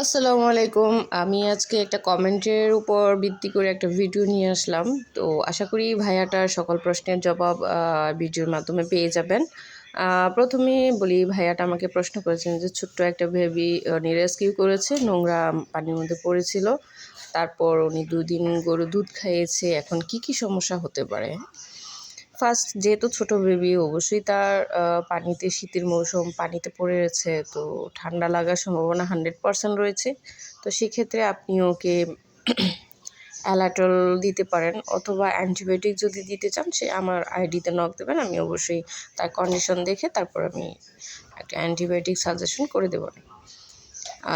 আসসালামু আলাইকুম। আমি আজকে একটা কমেন্টের উপর ভিত্তি করে একটা ভিডিও নিয়ে আসলাম। তো আশা করি ভাইয়াটার সকল প্রশ্নের জবাব ভিডিওর মাধ্যমে পেয়ে যাবেন। প্রথমে বলি, ভাইয়াটা আমাকে প্রশ্ন করেছেন যে, ছোট্ট একটা বেবি উনি রেস্কিউ করেছে, নোংরা পানির মধ্যে পড়েছিল। তারপর উনি দুদিন গরু দুধ খাইয়েছে, এখন কি কি সমস্যা হতে পারে? ফার্স্ট যেহেতু ছোট বেবি অবশ্যই তার পানিতে, শীতের মৌসুম পানিতে পড়ে রয়েছে, তো ঠান্ডা লাগার সম্ভাবনা হান্ড্রেড পার্সেন্ট রয়েছে। তো সেক্ষেত্রে আপনি ওকে অ্যালাটল দিতে পারেন, অথবা অ্যান্টিবায়োটিক যদি দিতে চান, সে আমার আইডিতে নক দেবেন, আমি অবশ্যই তার কন্ডিশন দেখে তারপর আমি একটা অ্যান্টিবায়োটিক সাজেশন করে দেবো।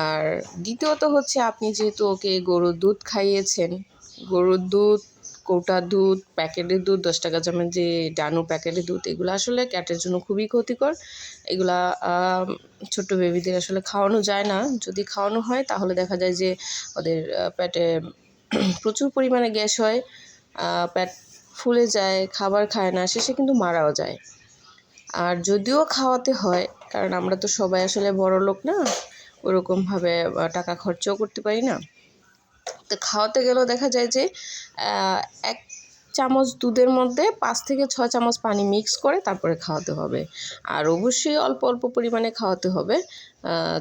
আর দ্বিতীয়ত হচ্ছে, আপনি যেহেতু ওকে গরুর দুধ খাইয়েছেন, গরুর দুধ কৌটা দুধ, প্যাকেটের দুধ, দশ টাকা দামের যে ডানু প্যাকেটের দুধ, এগুলো আসলে ক্যাটের জন্য খুবই ক্ষতিকর। এগুলা ছোট বেবিদের আসলে খাওয়ানো যায় না। যদি খাওয়ানো হয়, তাহলে দেখা যায় যে ওদের পেটে প্রচুর পরিমাণে গ্যাস হয় পেট ফুলে যায়, খাবার খায় না, শেষে কিন্তু মারাও যায়। আর যদিও খাওয়াতে হয়, কারণ আমরা তো সবাই আসলে বড় লোক না, ওরকমভাবে টাকা খরচও করতে পারি না। খাওয়াতে গেলেও দেখা যায় যে এক চামচ দুধের মধ্যে পাঁচ থেকে ছ চামচ পানি মিক্স করে তারপরে খাওয়াতে হবে। আর অবশ্যই অল্প অল্প পরিমাণে খাওয়াতে হবে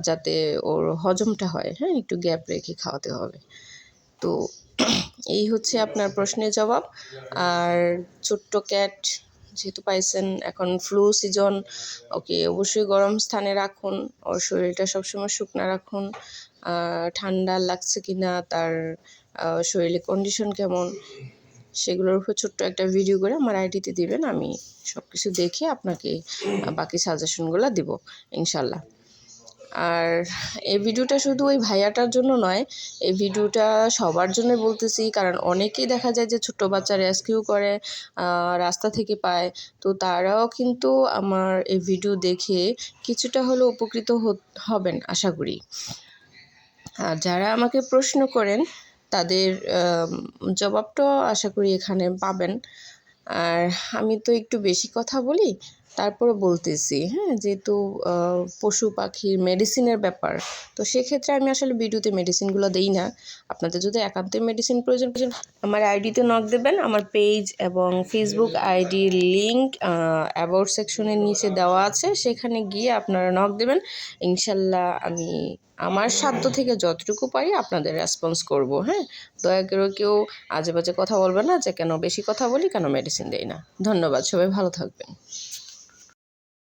যাতে ওর হজমটা হয়। হ্যাঁ একটু গ্যাপ রেখে খাওয়াতে হবে। তো এই হচ্ছে আপনার প্রশ্নের জবাব। আর ছোট্ট ক্যাট যেহেতু পাইছেন এখন ফ্লু সিজন ওকে অবশ্যই গরম স্থানে রাখুন, ওর শরীরটা সবসময় শুকনো রাখুন ঠান্ডা লাগছে কি না তার শরীরের শরীরে কন্ডিশন কেমন, সেগুলোর উপর ছোট্ট একটা ভিডিও করে আমার আইডিতে দিবেন, আমি সব কিছু দেখে আপনাকে বাকি সাজেশনগুলো দিব, ইনশাল্লাহ। আর এই ভিডিওটা শুধু ওই ভাইয়াটার জন্য নয়, এই ভিডিওটা সবার জন্য বলতেছি, কারণ অনেকেই দেখা যায় যে ছোট বাচ্চা রেস্কিউ করে রাস্তা থেকে পায়। তো তারাও কিন্তু আমার এই ভিডিও দেখে কিছুটা হলেও উপকৃত হবেন, আশা করি। আর যারা আমাকে প্রশ্ন করেন, তাদের জবাবটাও আশা করি এখানে পাবেন। আর আমি তো একটু বেশি কথা বলি তারপরে বলতেছি হ্যাঁ যেহেতু পশু পাখির মেডিসিনের ব্যাপার, তো সেক্ষেত্রে আমি আসলে ভিডিওতে মেডিসিনগুলো দেই না। আপনাদের যদি একান্তে মেডিসিন প্রয়োজন প্রয়োজন আমার আইডিতে নক দেবেন, আমার পেজ এবং ফেসবুক আইডির লিঙ্ক অ্যাবাউট সেকশনের নিচে দেওয়া আছে, সেখানে গিয়ে আপনারা নক দেবেন। ইনশাল্লাহ আমি আমার সাধ্য থেকে যতটুকু পারি আপনাদের রেসপন্স করব হ্যাঁ। দয়া করে কেউ আজে বাজে কথা বলবে না, যে কেন বেশি কথা বলি, কেন মেডিসিন দেই না। ধন্যবাদ, সবাই ভালো থাকবেন।